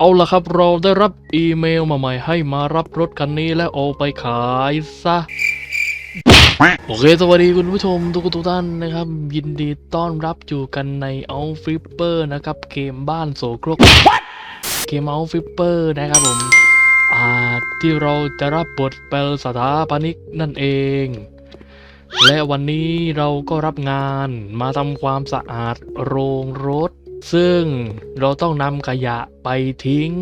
เอาละครับเราได้รับอีเมลมาใหม่ให้มารับรถคันนี้และเอาไปขายซะ โอเค สวัสดีคุณผู้ชมทุกทุกท่านนะครับ ยินดีต้อนรับอยู่กันในเอาฟลิปเปอร์นะครับ เกมบ้านโสโครกเกมเอาฟลิปเปอร์นะครับผมอ่าที่เราจะรับบทเป็นสถาปนิกนั่นเอง และวันนี้เราก็รับงานมาทำความสะอาดโรงรถ ซึ่งเราต้องนำขยะไปทิ้ง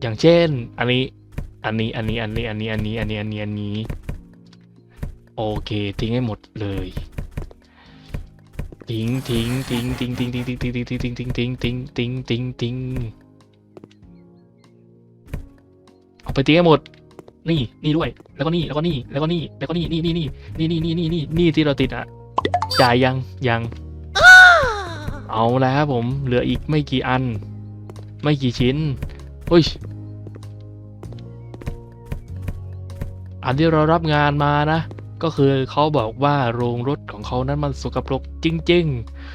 อย่างเช่น อันนี้ อันนี้ อันนี้ อันนี้ อันนี้ อันนี้ อันนี้ อันนี้ อันนี้ โอเค ทิ้งให้หมดเลยทิ้งทิ้ง ทิ้ง ทิ้ง ทิ้ง ทิ้ง ทิ้ง ทิ้ง ทิ้ง ทิ้ง ทิ้ง ทิ้ง ทิ้ง ทิ้ง ทิ้ง ทิ้ง เอาไปทิ้งให้หมด นี่ นี่ด้วย แล้วก็นี่ แล้วก็นี่ แล้วก็นี่ แล้วก็นี่ นี่นี่นี่นี่นี่นี่นี่นี่นี่ที่เราติดอะ จ่ายยัง ยัง เอาแล้วครับผมเหลืออีกไม่กี่อัน ไม่กี่ชิ้นเฮ้ยอันที่เรารับงานมานะ ก็คือเขาบอกว่าโรงรถของเขานั้นมันสกปรกจริง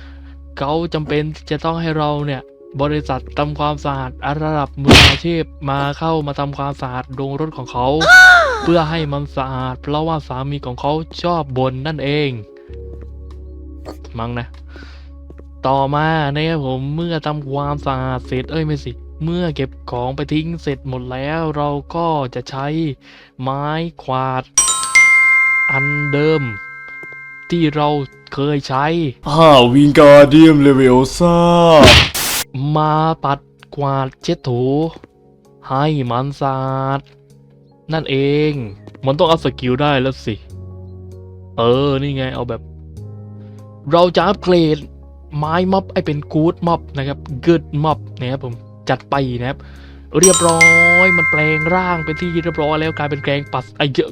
ๆ เขาจำเป็นจะต้องให้เราเนี่ยบริษัททำความสะอาดระดับมืออาชีพมาเข้ามาทำความสะอาดโรงรถของเขา เพื่อให้มันสะอาด เพราะว่าสามีของเขาชอบบ่นนั่นเอง มั้งนะ ต่อมาเนี่ยผมเมื่อทำความสะอาดเสร็จเอ้ยไม่สิ เมื่อเก็บของไปทิ้งเสร็จหมดแล้วเราก็จะใช้ไม้ขวาด อันเดิม ที่เราเคยใช้อ่าวิงการเดียมเลเวลซ่ามาปัดกวาดเช็ดถู ให้มันสะอาดนั่นเอง มันต้องอัพสกิลได้แล้วสิ เออ นี่ไงเอาแบบ เราจะอัปเกรด ไม้ม็อบให้เป็นกูดม็อบนะครับกูดม็อบนะครับผมจัดไปนะครับ เรียบร้อยมันแปลงร่างเป็นที่เรียบร้อยแล้วกลายเป็นแปลงปัสไอเยอะ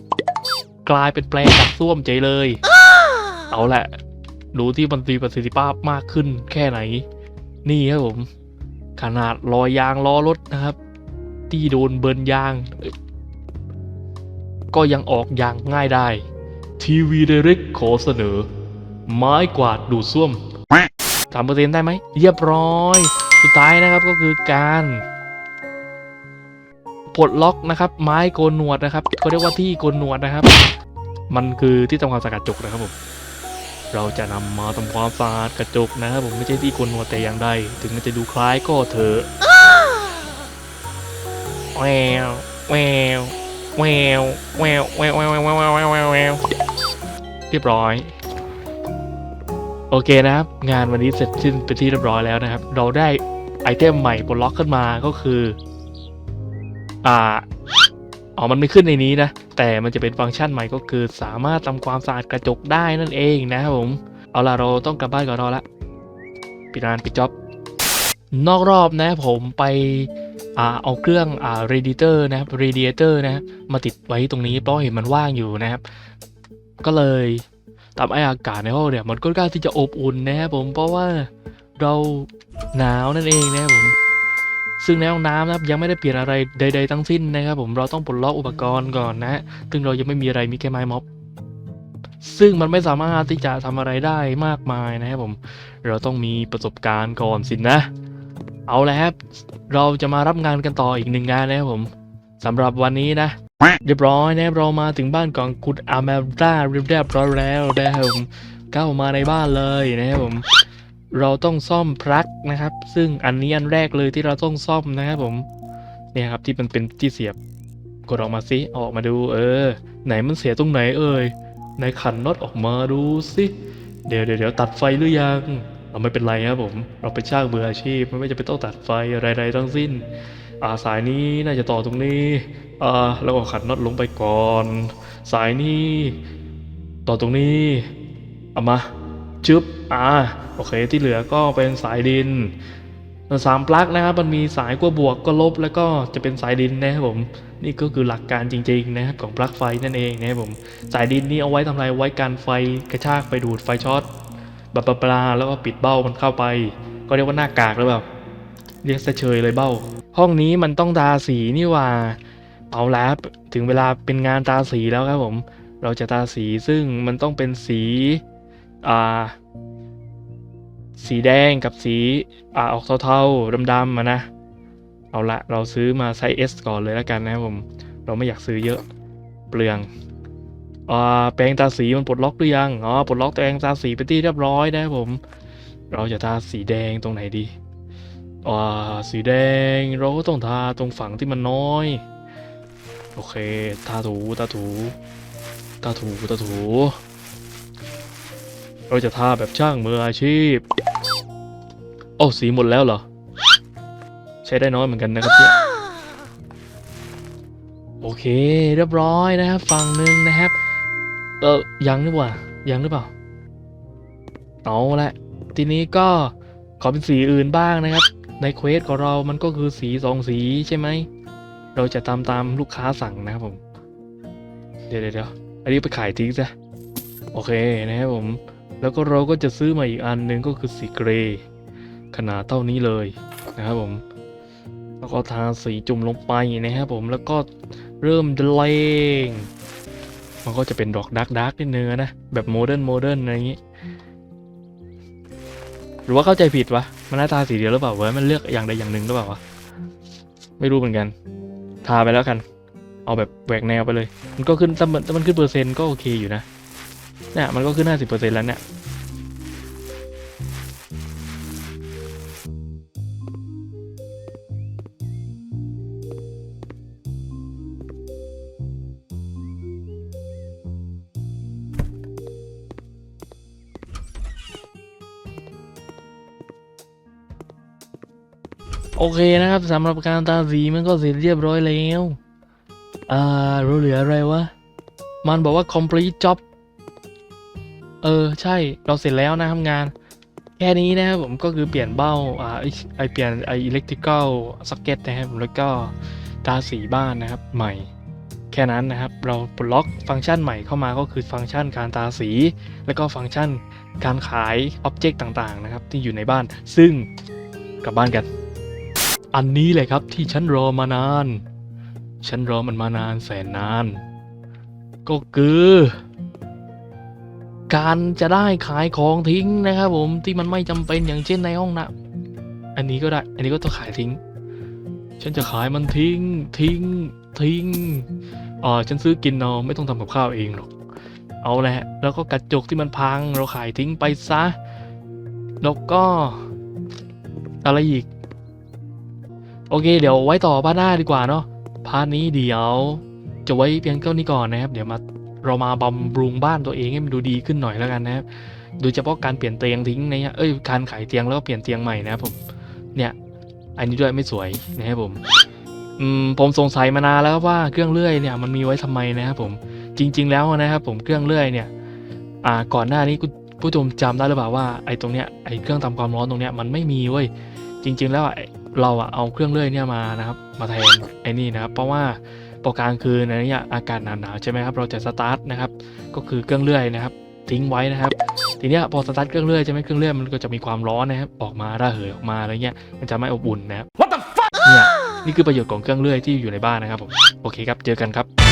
กลายเป็นแปลงกัดส้วมใจเลย เอาแหละดูที่มันมีประสิทธิภาพมากขึ้นแค่ไหน นี่ครับผม ขนาดรอยยางล้อรถนะครับ ที่โดนเบิร์นยางเอ้ยก็ยังออกยางง่ายได้ ทีวีเดเร็กขอเสนอ ไม้กวาดดูดซ่วม สามเปอร์เซ็นต์ได้ไหมเรียบร้อย สุดท้ายนะครับก็คือการปลดล็อกนะครับ ไม้โกนหนวดนะครับเขาเรียกว่าที่โกนหนวดนะครับ มันคือที่ทำความสะอาดกระจกนะครับผมเราจะนำมาทำความสะอาดกระจกนะครับผมไม่ใช่ที่โกนหนวดแต่อย่างใดถึงมันจะดูคล้ายก็เถอะแววแววแววแววแววแววแววแววแววแววแววแววเรียบร้อย โอเคนะครับ งานวันนี้เสร็จสิ้นไปนที่เรียบร้อยแล้วนะครับ เราได้ไอเทมใหม่ปลดล็อกขึ้นมาก็คือ อ่าอ๋อมันไม่ขึ้นในนี้นะ แต่มันจะเป็นฟังก์ชันใหม่ก็คือ สามารถทำความสะอาดกระจกได้นั่นเองนะครับผม เอาล่ะเราต้องกลับบ้านก่อนรอละปิดงานปิดจ็อบนอกรอบนะผมไปอ่าเอาเครื่องอ่า radiator นะครับ radiator นะมาติดไว้ตรงนี้เพราะเห็นมันว่างอยู่นะครับ ก็เลย ทำให้อากาศในห้องเนี่ยมันก็กล้างที่จะอบอุ่นนะครับผมเพราะว่าเราหนาวนั่นเองนะครับผมซึ่งในห้องน้ำนะครับยังไม่ได้เปลี่ยนอะไรใด ๆ ทั้งสิ้นนะครับผมเราต้องปลดล็อกอุปกรณ์ก่อนนะ ซึ่งเรายังไม่มีอะไรมีแค่ไม้ม็อบ ซึ่งมันไม่สามารถที่จะทำอะไรได้มากมายนะครับผม เราต้องมีประสบการณ์ก่อนสินะ เอาละครับ เราจะมารับงานกันต่ออีกหนึ่งงานนะครับผมสำหรับวันนี้นะ เรียบร้อยนะครับเรามาถึงบ้านของคุณอาเมราเรียบร้อยแล้วนะครับผมเข้ามาในบ้านเลยนะครับผมเราต้องซ่อมพลั๊กนะครับ ซึ่งอันนี้อันแรกเลยที่เราต้องซ่อมนะครับผมเนี่ยครับที่มันเป็นที่เสียบกดออกมาสิออกมาดู เออ ไหนมันเสียตรงไหนเอ่ยไหนขันน็อตออกมาดูสิเดี๋ยวเดี๋ยวเดี๋ยวตัดไฟหรือยังเราไม่เป็นไรครับผม เราเป็นช่างมืออาชีพไม่จำเป็นต้องตัดไฟอะไรๆทั้งสิ้น อ่าสายนี้น่าจะต่อตรงนี้อ่าแล้วก็ขันน็อตลงไปก่อน สายนี้ ต่อตรงนี้เอามาจึ๊บอ่าโอเคที่เหลือก็เป็นสายดินสามปลั๊กนะครับมันมีสายขั้วบวกก็ลบแล้วก็จะเป็นสายดินนะครับผมนี่ก็คือหลักการจริงๆนะครับของปลั๊กไฟนั่นเองนะครับผมสายดินนี่เอาไว้ทำอะไรไว้การไฟกระชากไปดูดไฟช็อตบลาบลาบลาแล้วก็ปิดเบ้ามันเข้าไป ก็เรียกว่าหน้ากากหรือเปล่า เรียกเชยเลยเบ้า ห้องนี้มันต้องทาสีนี่ว่าเอาแล้วถึงเวลาเป็นงานตาสีแล้วครับผม เราจะตาสีซึ่งมันต้องเป็นสีอ่าสีแดงกับสีอ่าออกเทาๆดำๆมานะ เอาละเราซื้อมาไซส์ S ก่อนเลยแล้วกันนะครับผม เราไม่อยากซื้อเยอะเปลืองอ่าแปรงตาสีมันปลดล็อกหรือยังอ๋อปลดล็อกแปรงตาสีไปที่เรียบร้อยนะครับผม เราจะทาสีแดงตรงไหนดี อ่าสีแดงเราก็ต้องทาตรงฝั่งที่มันน้อย โอเคทาถูทาถูทาถูทาถู เราจะทาแบบช่างมืออาชีพโอ้สีหมดแล้วเหรอ ใช้ได้น้อยเหมือนกันนะครับเนี่ยโอเค เรียบร้อยนะครับฝั่งหนึ่งนะครับเออยังหรือเปล่ายังหรือเปล่าเอาละทีนี้ก็ขอเป็นสีอื่นบ้างนะครับ ในเควสของเรามันก็คือสีสองสีใช่ไหม เราจะตามตามลูกค้าสั่งนะครับผม เดี๋ยวเดี๋ยวอันนี้ไปขายทิ้งซะ โอเคนะครับผม แล้วก็เราก็จะซื้อมาอีกอันหนึ่งก็คือสีเกรย์ขนาดเท่านี้เลยนะครับผม แล้วก็ทาสีจุ่มลงไปนะครับผม แล้วก็เริ่มเดลงมันก็จะเป็นดอกดักดักนิดนึงนะ แบบโมเดิร์นโมเดิร์นอะไรอย่างนี้ รือว่าเข้าใจผิดวะ มันหน้าตาสีเดียวหรือเปล่าวะมันเลือกอย่างใดอย่างหนึ่งหรือเปล่าวะ ไม่รู้เหมือนกัน ทาไปแล้วกัน เอาแบบแหวกแนวไปเลย มันก็ขึ้นถ้ามันถ้ามันขึ้นเปอร์เซ็นต์ก็โอเคอยู่นะ เนี่ยมันก็ขึ้น 50%แล้วเนี่ย โอเคนะครับสำหรับการตาสีมันก็เสร็จเรียบร้อยแล้วอ่าเราเหลืออะไรวะ มันบอกว่า complete job เออ ใช่เราเสร็จแล้วนะครับงาน แค่นี้นะครับผมก็คือเปลี่ยนเบ้าอ่าไอเปลี่ยนไออิเล็กทริคอลซ็อกเก็ตนะครับผมแล้วก็ตาสีบ้านนะครับใหม่ แค่นั้นนะครับ เราปลดล็อกฟังก์ชันใหม่เข้ามาก็คือฟังก์ชันการตาสี แล้วก็ฟังก์ชันการขายอ็อบเจกต์ต่างๆนะครับ ที่อยู่ในบ้านซึ่งกลับบ้านกัน อันนี้เลยครับที่ฉันรอมานาน ฉันรอมันมานานแสนนาน ก็คือ การจะได้ขายของทิ้งนะครับผมที่มันไม่จำเป็นอย่างเช่นในห้องน้ำอันนี้ก็ได้ อันนี้ก็ต้องขายทิ้ง ฉันจะขายมันทิ้ง ทิ้ง ทิ้งอ๋อฉันซื้อกินเอาไม่ต้องทำกับข้าวเองหรอก เอาแหละ แล้วก็กระจกที่มันพัง เราขายทิ้งไปซะ แล้วก็อะไรอีก โอเค เดี๋ยวไว้ต่อพาร์ทหน้าดีกว่าเนาะพาร์ทนี้เดี๋ยว จะไว้เพียงเท่านี้ก่อนนะครับ เดี๋ยวมาเรามาบำรุงบ้านตัวเองให้มันดูดีขึ้นหน่อยแล้วกันนะครับ โดยเฉพาะการเปลี่ยนเตียงทิ้งนะฮะเอ้ยการขายเตียงแล้วก็เปลี่ยนเตียงใหม่นะครับผมเนี่ยอันนี้ด้วยไม่สวยนะครับผมอืมผมสงสัยมานานแล้วว่าเครื่องเลื่อยเนี่ยมันมีไว้ทำไมนะครับผมจริง ๆ แล้วนะครับผมเครื่องเลื่อยเนี่ยอ่าก่อนหน้านี้คุณผู้ชมจำได้หรือเปล่าว่าไอ้ตรงเนี้ยไอ้เครื่องทำความร้อนตรงเนี้ยมันไม่มีเว้ยจริง ๆ แล้วอ เราอะเอาเครื่องเลื่อยเนี่ยมานะครับ มาแทนไอ้นี่นะครับ เพราะว่าพอกลางคืนในเนี่ยอากาศหนาวๆใช่ไหมครับ เราจะสตาร์ทนะครับ ก็คือเครื่องเลื่อยนะครับ ทิ้งไว้นะครับ ทีเนี้ยพอสตาร์ทเครื่องเลื่อยใช่ไหมเครื่องเลื่อยมันก็จะมีความร้อนนะครับออกมาระเหยออกมาอะไรเงี้ยมันจะไม่อบอุ่นนะครับ What the fuck เนี่ยนี่คือประโยชน์ของเครื่องเลื่อยที่อยู่ในบ้านนะครับผมโอเคครับเจอกันครับ